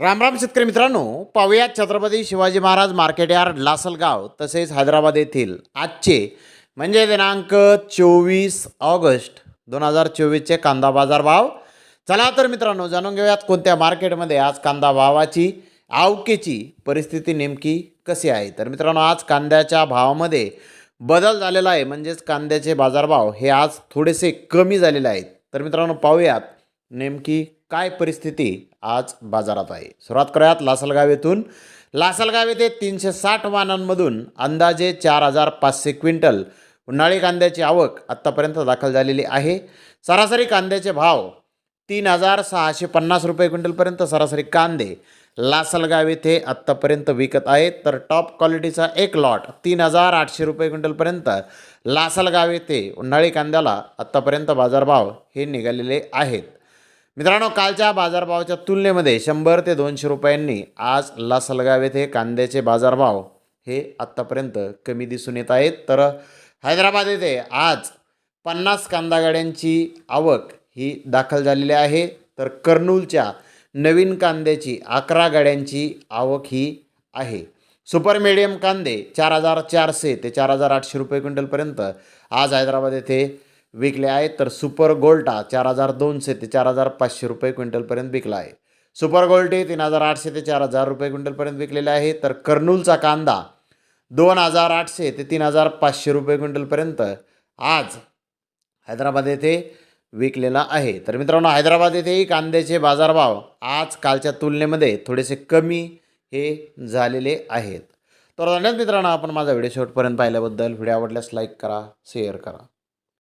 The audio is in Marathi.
राम राम शेतकरी मित्रांनो पाहूयात छत्रपती शिवाजी महाराज मार्केट यार्ड लासलगाव तसेच हैदराबाद येथील आजचे म्हणजे दिनांक चोवीस ऑगस्ट दोन हजार चोवीसचे कांदा बाजार भाव. चला तर मित्रांनो जाणून घेऊयात कोणत्या मार्केटमध्ये आज कांदा भावाची आवकेची परिस्थिती नेमकी कशी आहे. तर मित्रांनो आज कांद्याच्या भावामध्ये बदल झालेला आहे म्हणजेच कांद्याचे बाजारभाव हे आज थोडेसे कमी झालेले आहेत. तर मित्रांनो पाहूयात नेमकी काय परिस्थिती आज बाजारात आहे? सुरुवात करूयात लासलगाव येथून. लासलगाव येथे तीनशे साठ वाहनांमधून अंदाजे चार हजार पाचशे क्विंटल उन्हाळी कांद्याची आवक आत्तापर्यंत दाखल झालेली आहे. सरासरी कांद्याचे भाव तीन हजार सहाशे पन्नास रुपये क्विंटलपर्यंत सरासरी कांदे लासलगाव येथे आत्तापर्यंत विकत आहेत. तर टॉप क्वालिटीचा एक लॉट तीन हजार आठशे रुपये क्विंटलपर्यंत लासलगाव येथे उन्हाळी कांद्याला आत्तापर्यंत बाजारभाव हे निघालेले आहेत. मित्रांनो कालच्या बाजारभावाच्या तुलनेमध्ये शंभर ते दोनशे रुपयांनी आज लासलगाव येथे कांद्याचे बाजारभाव हे आत्तापर्यंत कमी दिसून येत आहेत. तर हैदराबाद येथे आज पन्नास कांदा गाड्यांची आवक ही दाखल झालेली आहे. तर कर्नूलच्या नवीन कांद्याची अकरा गाड्यांची आवक ही आहे. सुपर मिडियम कांदे चार हजार चारशे ते चार हजार आठशे रुपये क्विंटलपर्यंत आज हैदराबाद येथे विकले आहेत तर सुपर गोल्टा चार हजार दोनशे ते चार हजार पाचशे रुपये क्विंटलपर्यंत विकला आहे. सुपर गोल्टे तीन हजार आठशे ते चार हजार रुपये क्विंटलपर्यंत विकलेला आहे तर कर्नूलचा कांदा दोन हजार आठशे ते तीन हजार पाचशे रुपये क्विंटलपर्यंत आज हैदराबाद येथे विकलेला आहे. तर मित्रांनो हैदराबाद येथेही कांद्याचे बाजारभाव आज कालच्या तुलनेमध्ये थोडेसे कमी हे झालेले आहेत. तर धन्यवाद मित्रांनो आपण माझा व्हिडिओ शेवटपर्यंत पाहिल्याबद्दल. व्हिडिओ आवडल्यास लाईक करा शेअर करा.